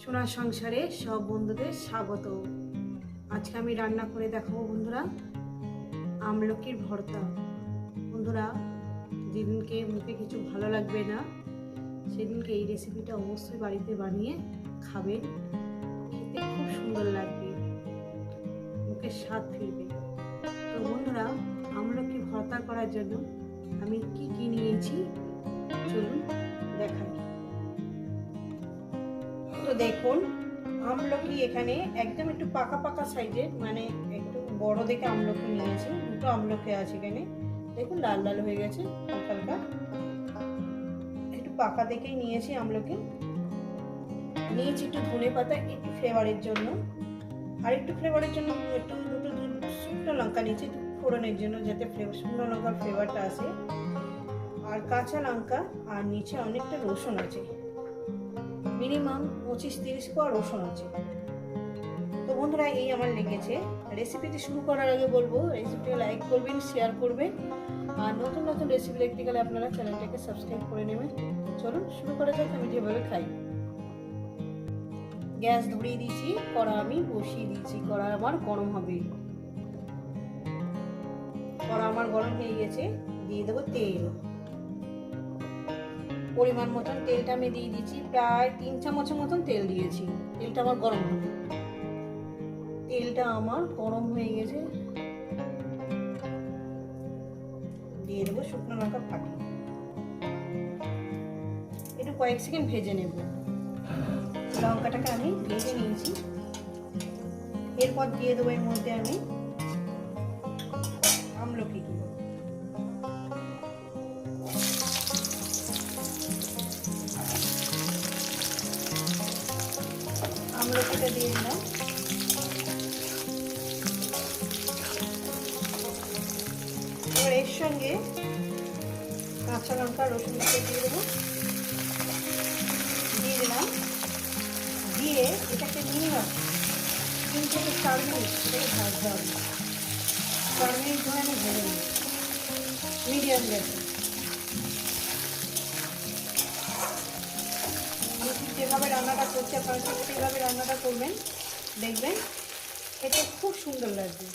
সোনার সংসারে সব বন্ধুদের স্বাগত। আজকে আমি রান্না করে দেখাবো বন্ধুরা, আমলকির ভর্তা। বন্ধুরা, যেদিনকে মুখে কিছু ভালো লাগবে না, সেদিনকে এই রেসিপিটা অবশ্যই বাড়িতে বানিয়ে খাবেন। খেতে খুব সুন্দর লাগবে, মুখে স্বাদ ফিরবে। তো বন্ধুরা, আমলকি ভর্তা করার জন্য আমি কি কি নিয়েছি? চলুন তো দেখুন, আমলকি এখানে একদম একটু পাকা পাকা সাইজের মানে একটু বড় দেখে আমলকি নিয়েছি, দুটো আমলকি আছে এখানে। দেখুন, লাল লাল হয়ে গেছে, হালকা হালকা। একটু পাকা দেখেই নিয়েছি আমলকি। নিয়েছি একটু ধনে পাতা, একটু ফ্লেভারের জন্য। আর একটু ফ্লেভারের জন্য একটু দুটো শুকনো লঙ্কা নিয়েছি ফোড়নের জন্য যাতে ফ্লেভার শুকনো লঙ্কার ফ্লেভারটা আসে। আর কাঁচা লঙ্কা, আর নিচে অনেকটা রসুন আছে। মিনিমাম পঁচিশ তিরিশ কোয়া রসুন আছে। তো বন্ধুরা, এই আমার লেগেছে। রেসিপিটি শুরু করার আগে বলব রেসিপিটি লাইক করবেন শেয়ার করবেন। আর নতুন নতুন রেসিপি দেখতে গেলে আপনারা চ্যানেলটাকে সাবস্ক্রাইব করে নেবেন। চলুন, শুরু করা যাক, আমি যেভাবে খাই। গ্যাস ধরিয়ে দিয়েছি, কড়া আমি বসিয়ে দিয়েছি। কড়া আমার গরম হবে। কড়া আমার গরম হয়ে গেছে। দিয়ে দেবো তেল। পরিমাণ মতন তেলটা আমি দিয়ে দিয়েছি, প্রায় তিন চামচের মতন তেল দিয়েছি। তেলটা আমার গরম হবে তেলটা আমার গরম হয়ে গেছে। দিয়ে দেবো শুকনো লঙ্কা ফাটি একটু কয়েক সেকেন্ড ভেজে নেব। লঙ্কাটাকে আমি ভেজে নিয়েছি। এরপর দিয়ে দেবো এর মধ্যে আমি আমলকিটা দিয়ে দিলাম এবার এর সঙ্গে কাঁচা লঙ্কা, রসুন দিয়ে দেবো। দিয়ে দিলাম। দিয়ে এটাকে মিনিমাম তিন থেকে চার মিনিট এটাকে ভাজতে হবে। চার মিনিট ধরে আমি ভেজে নিই মিডিয়াম গ্যাসে যেভাবে রান্নাটা করছি, আপনারা ঠিক সেইভাবে রান্নাটা করবেন, দেখবেন। এটা খুব সুন্দর লাগবে।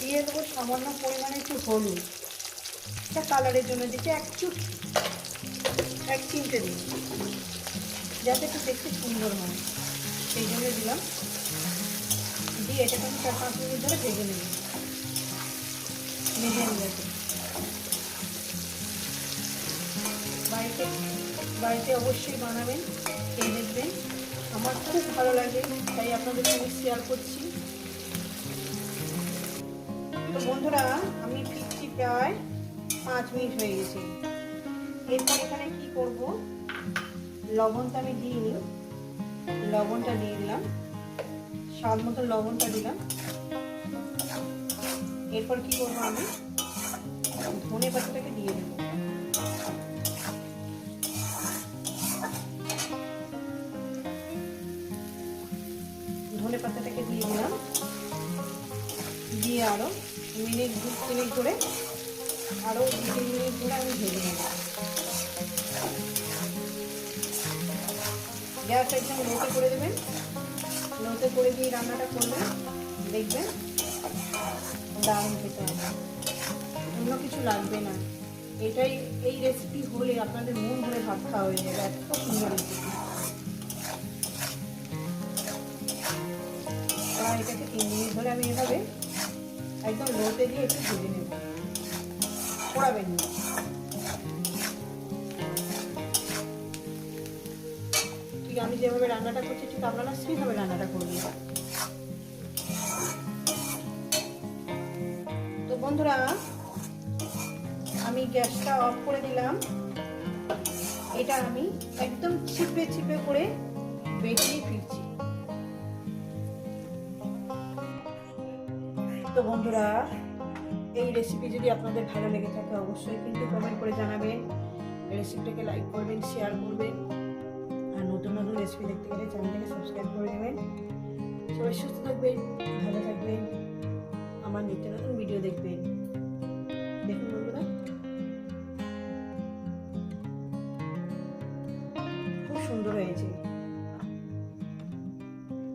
দিয়ে দেবো সামান্য পরিমাণে একটু হলুদ। এটা কালারের জন্য দিচ্ছি এক চুট, এক চিমটে দিই। যাতে একটু দেখতে সুন্দর হয়। সেই জন্য দিলাম। দিয়ে এটাকে আমি চার পাঁচ মিনিট ধরে ভেজে নেব। মিডিয়াম গ্যাসে বাড়িতে বাড়িতে অবশ্যই বানাবেন, খেয়ে দেখবেন। আমার খুব ভালো লাগে, তাই আপনাদের সঙ্গে শেয়ার করছি। তো বন্ধুরা, আমি ফিরছি প্রায় পাঁচ মিনিট হয়ে গেছে। এরপর এখানে কি করব? লবণটা আমি দিইনি লবণটা দিয়ে দিলাম। স্বাদ মতো লবণটা দিলাম। এরপর কি করব আমি? ধনে পাতাটাকে দিয়ে দেবো। ধনে পাতাটাকে দিয়ে দিলাম। দিয়ে আরও মিনিট দু মিনিট করে আরও দু তিন মিনিট ধরে আমি ভেজে নেব গ্যাস একদম লোতে করে দেবেন। লোতে করে দিয়ে রান্নাটা করবেন। দেখবেন দারুণ খেতে হবে। অন্য কিছু লাগবে না। এটাই, এই রেসিপি হলে আপনাদের মন ভরে ভাত খাওয়া হয়ে যাবে। এত সুন্দর রেসিপি মিনিট আমি এভাবে একদম লোতে দিয়ে একটু ভেজে নেব। পোড়াবেন না। ঠিক আমি যেভাবে রান্নাটা করছি, ঠিক আপনারা সেইভাবে রান্নাটা করবেন। তো বন্ধুরা, আমি গ্যাসটা অফ করে দিলাম। এটা আমি একদম ছিপে ছিপে করে বেরিয়ে ফিরছি। তো বন্ধুরা, এই রেসিপি যদি আপনাদের ভালো লেগে থাকে, অবশ্যই কিন্তু কমেন্ট করে জানাবেন। রেসিপিটাকে লাইক করবেন শেয়ার করবেন। আর নতুন নতুন রেসিপি দেখতে গেলে চ্যানেলটাকে সাবস্ক্রাইব করে দেবেন সবাই সুস্থ থাকবেন, ভালো থাকবেন। আমার নিত্য নতুন ভিডিও দেখবেন। দেখুন বন্ধুরা। খুব সুন্দর হয়েছে।